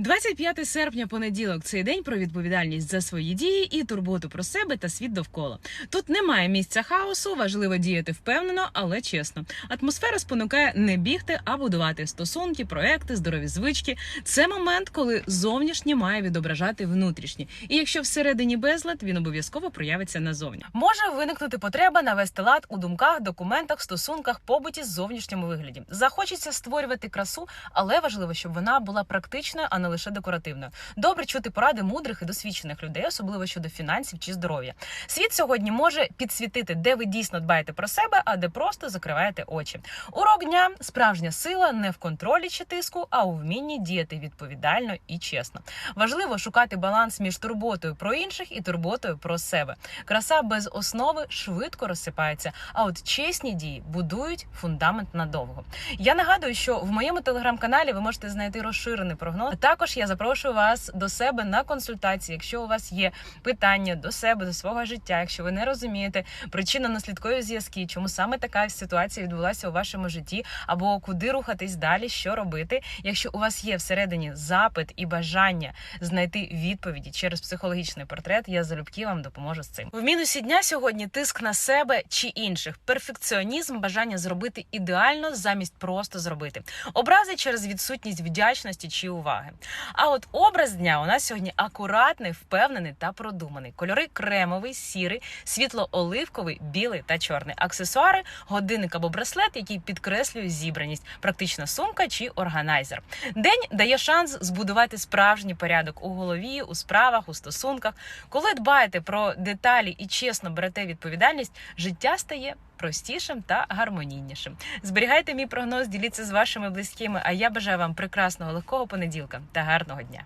25 серпня, понеділок, цей день про відповідальність за свої дії і турботу про себе та світ довкола. Тут немає місця хаосу, важливо діяти впевнено, але чесно. Атмосфера спонукає не бігти, а будувати стосунки, проекти, здорові звички. Це момент, коли зовнішнє має відображати внутрішнє. І якщо всередині безлад, він обов'язково проявиться назовні. Може виникнути потреба навести лад у думках, документах, стосунках, побуті з зовнішньому вигляді. Захочеться створювати красу, але важливо, щоб вона була практичною, а не лише декоративною. Добре чути поради мудрих і досвідчених людей, особливо щодо фінансів чи здоров'я. Світ сьогодні може підсвітити, де ви дійсно дбаєте про себе, а де просто закриваєте очі. Урок дня справжня сила не в контролі чи тиску, а у вмінні діяти відповідально і чесно. Важливо шукати баланс між турботою про інших і турботою про себе. Краса без основи швидко розсипається. А от чесні дії будують фундамент надовго. Я нагадую, що в моєму телеграм-каналі ви можете знайти розширений прогноз. А також я запрошую вас до себе на консультації. Якщо у вас є питання до себе, до свого життя, якщо ви не розумієте причинно-наслідкові зв'язки, чому саме така ситуація відбулася у вашому житті, або куди рухатись далі, що робити. Якщо у вас є всередині запит і бажання знайти відповіді через психологічний портрет, я залюбки вам допоможу з цим. В мінусі дня сьогодні тиск на себе чи інших, перфекціонізм, бажання зробити ідеально замість просто зробити, образи через відсутність вдячності чи уваги. А от образ дня у нас сьогодні акуратний, впевнений та продуманий. Кольори кремовий, сірий, світло-оливковий, білий та чорний. Аксесуари, годинник або браслет, який підкреслює зібраність, практична сумка чи органайзер. День дає шанс збудувати справжній порядок у голові, у справах, у стосунках. Коли дбаєте про деталі і чесно берете відповідальність, життя стає простішим та гармонійнішим. Зберігайте мій прогноз, діліться з вашими близькими. А я бажаю вам прекрасного легкого понеділка та гарного дня.